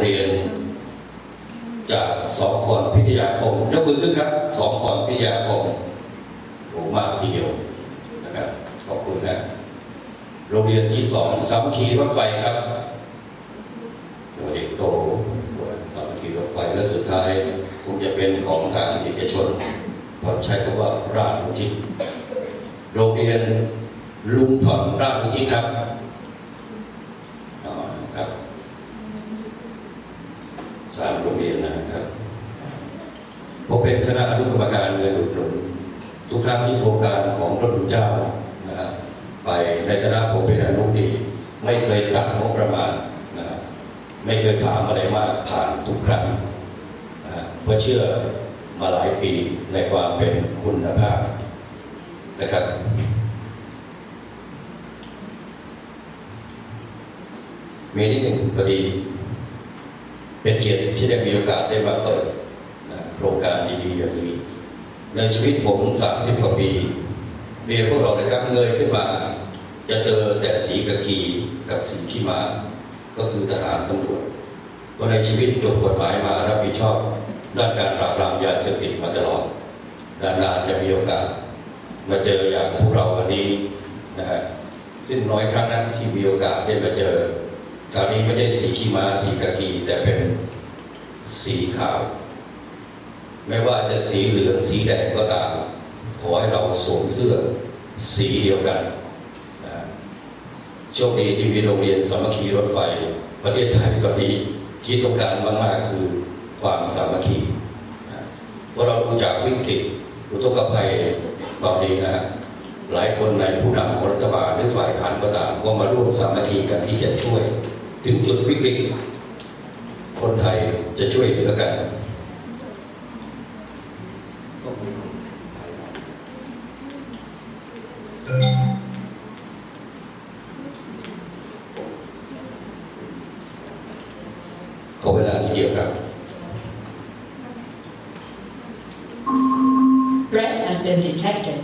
เรียน จากสองคนพิทยาคมยกมือขึ้นครับสองคนพิทยาคมโหมากทีเดียวนะครับขอบคุณนะโรงเรียนที่สองสามัคคีรถไฟครับเด็กโตสามัคคีรถไฟและสุดท้ายคงจะเป็นของทางเอกชนเพราะใช้คำว่าราชอุทิศโรงเรียนลุงถอนราชอุทิศครับอ๋อครับ สามโรงเรียนนะครับผมเป็นคณะอนุกรรมการเงินอุดหนุนทุกครั้งที่โครงการของพระคุณเจ้านะครับไปในคณะผมเป็นอนุดีไม่เคยตัดงบประมาณนะไม่เคยถามอะไรมากผ่านทุกครั้งนะเพราะเชื่อมาหลายปีในความเป็นคุณภาพนะครับมีนิดหนึ่งพอดี เป็นเกียรติที่ได้มีโอกาสได้มาเปิดโครงการดีๆอย่างนี้ ในชีวิตผม30กว่าปีเรียนพวกเราเลยครับเงยขึ้นมา จะเจอแต่สีกะกีกับสีขี้มา ก็คือทหารตำรวจก็ในชีวิตจบกฎหมายมารับผิดชอบด้านการปราบปรามยาเสพติดมาตลอดนานๆจะมีโอกาส มาเจออย่างพวกเราวันนี้นะฮะซึ่งน้อยครั้งนั้นที่มีโอกาสได้มาเจอ คราวนี้ไม่ใช่สีขี้ม้าสีกากีแต่เป็นสีขาว ไม่ว่าจะสีเหลืองสีแดงก็ตาม ขอให้เราสวมเสื้อสีเดียวกันโชคดีที่มีโรงเรียนสามัคคีรถไฟ ประเทศไทยก็ดีที่ต้องการมากๆคือความสามัคคีเพราะเรารู้จักวิกฤตอุทกภัยตอนนี้นะฮะหลายคนในผู้นำของรัฐบาลหรือฝ่ายค้านก็ตามก็มาร่วมสามัคคีกันที่จะช่วย ถึงจุดวิกฤตคนไทยจะช่วยเหลือกันขอเวลานิดเดียวครับ Threat has been detected.